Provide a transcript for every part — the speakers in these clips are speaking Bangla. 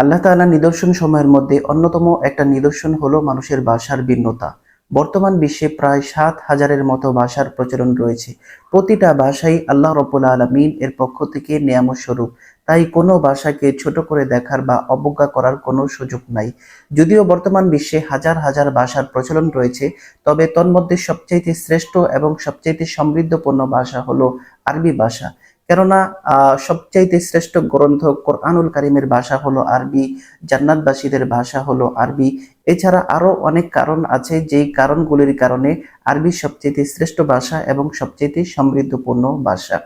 আল্লাহ তাআলা নিদর্শন সময়ের মধ্যে অন্যতম একটা নিদর্শন হলো মানুষের ভাষার ভিন্নতা। বর্তমান বিশ্বে প্রায় সাত হাজারের মতো ভাষার প্রচলন রয়েছে। প্রতিটা ভাষাই আল্লাহ রব্বুল আলমিন এর পক্ষ থেকে নিয়ামত স্বরূপ। তাই কোনো ভাষাকে ছোট করে দেখার বা অবজ্ঞা করার কোনো সুযোগ নাই। যদিও বর্তমান বিশ্বে হাজার হাজার ভাষার প্রচলন রয়েছে, তবে তন্মধ্যে সবচাইতে শ্রেষ্ঠ এবং সবচাইতে সমৃদ্ধপূর্ণ ভাষা হলো আরবি ভাষা কেননা সবচাইতে শ্রেষ্ঠ গ্রন্থ কোরআনুল কারিমের ভাষা হলো আরবি, জান্নাতবাসীদের ভাষা হলো আরবি। এছাড়া আরও অনেক কারণ আছে, যেই কারণগুলির কারণে আরবি সবচেয়ে শ্রেষ্ঠ ভাষা এবং সবচেয়ে সমৃদ্ধপূর্ণ ভাষা।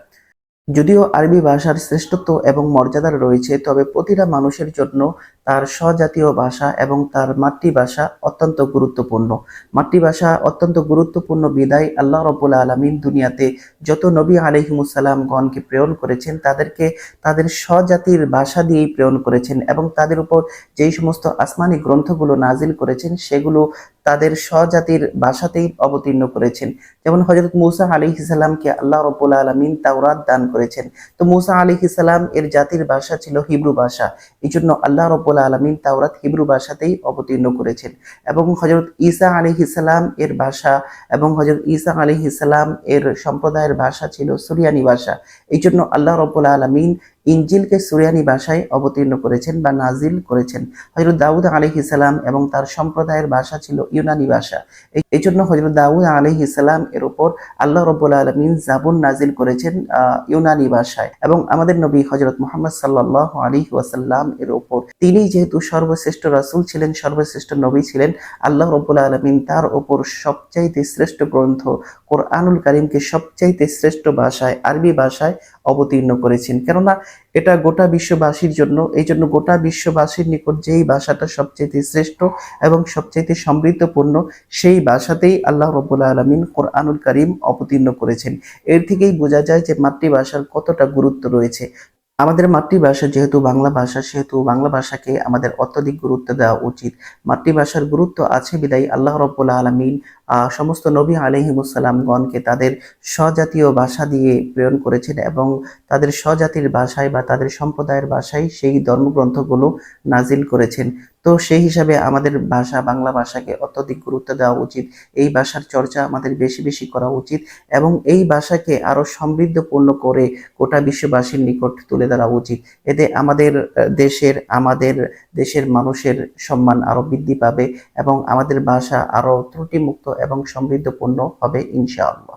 যদিও আরবি ভাষার শ্রেষ্ঠত্ব এবং মর্যাদা রয়েছে, তবে প্রতিটা মানুষের জন্য তার স্বজাতীয় ভাষা এবং তার মাতৃভাষা অত্যন্ত গুরুত্বপূর্ণ। মাতৃভাষা অত্যন্ত গুরুত্বপূর্ণ বিদায় আল্লাহ রবুল আলমিন দুনিয়াতে যত নবী আলহিমুসাল্লাম গণকে প্রেরণ করেছেন, তাদেরকে তাদের স্বজাতির ভাষা দিয়েই প্রেরণ করেছেন এবং তাদের উপর যেই সমস্ত আসমানি গ্রন্থগুলো নাজিল করেছেন, সেগুলো তাদের স্বজাতির ভাষাতেই অবতীর্ণ করেছেন। যেমন হজরত মুসা আলী ইসালামকে আল্লাহ রবুল আলমিন তাওরাত দান করেছেন। তো মুসা আলী ইসালাম এর জাতির ভাষা ছিল হিব্রু ভাষা। এই জন্য আল্লাহ রবুল আলমিন তাওরাত হিব্রু ভাষাতেই অবতীর্ণ করেছেন এবং হজরত ইসা আলী ইসালাম এর ভাষা এবং হজরত ঈসা আলী ইসালাম এর সম্প্রদায়ের ভাষা ছিল সুরিয়ানি ভাষা। এই জন্য আল্লাহ রব্বুল আলমিন ইঞ্জিলকে সুরিয়ানি ভাষায় অবতীর্ণ করেছেন বা নাজিল করেছেন। হজরত দাউদ আলী ইসালাম এবং তার সম্প্রদায়ের ভাষা ছিল ইউনানি ভাষা। এই- জন্য হজরত দাউদ আলী ইসালাম এর উপর আল্লাহ রব্বুল আলমিন জাবুন নাজিল করেছেন ইউনানি ভাষায়। এবং আমাদের নবী হজরত মোহাম্মদ সাল্লাহ আলী ওয়াসাল্লাম এর উপর তিনি যেহেতু সর্বশ্রেষ্ঠ রাসুল ছিলেন, সর্বশ্রেষ্ঠ নবী ছিলেন, আল্লাহ রব্বুল আলমিন তার উপর সবচাইতে শ্রেষ্ঠ গ্রন্থ কোরআনুল করিমকে সবচাইতে শ্রেষ্ঠ ভাষায়, আরবি ভাষায় অবতীর্ণ করেছেন। কেননা এটা গোটা বিশ্ববাসীর জন্য, এই জন্য গোটা বিশ্ববাসীর নিকট যেই ভাষাটা সবচেয়ে শ্রেষ্ঠ এবং সবচেয়ে সমৃদ্ধপূর্ণ, সেই ভাষাতেই আল্লাহ রব্বুল আলমিন কোরআনুল করিম অবতীর্ণ করেছেন। এর থেকেই বোঝা যায় যে মাতৃভাষার কতটা গুরুত্ব রয়েছে। আমাদের মাতৃভাষা যেহেতু বাংলা ভাষা, সেহেতু বাংলা ভাষাকে আমাদের অত্যধিক গুরুত্ব দেওয়া উচিত। মাতৃভাষার গুরুত্ব আছে বিদায় আল্লাহ রব্বুল আলমিন। সমস্ত নবী আলহিমুসাল্লামগণকে তাদের স্বজাতীয় ভাষা দিয়ে প্রেরণ করেছেন এবং তাদের স্বজাতির ভাষায় বা তাদের সম্প্রদায়ের ভাষায় সেই ধর্মগ্রন্থগুলো নাজিল করেছেন। তো সেই হিসাবে আমাদের ভাষা, বাংলা ভাষাকে অত্যধিক গুরুত্ব দেওয়া উচিত। এই ভাষার চর্চা আমাদের বেশি বেশি করা উচিত এবং এই ভাষাকে আরও সমৃদ্ধপূর্ণ করে গোটা বিশ্ববাসীর নিকট তুলে ধরা উচিত। এতে আমাদের দেশের আমাদের দেশের মানুষের সম্মান আরও বৃদ্ধি পাবে এবং আমাদের ভাষা আরও ত্রুটিমুক্ত এবং সমৃদ্ধপূর্ণ হবে ইনশাআল্লাহ।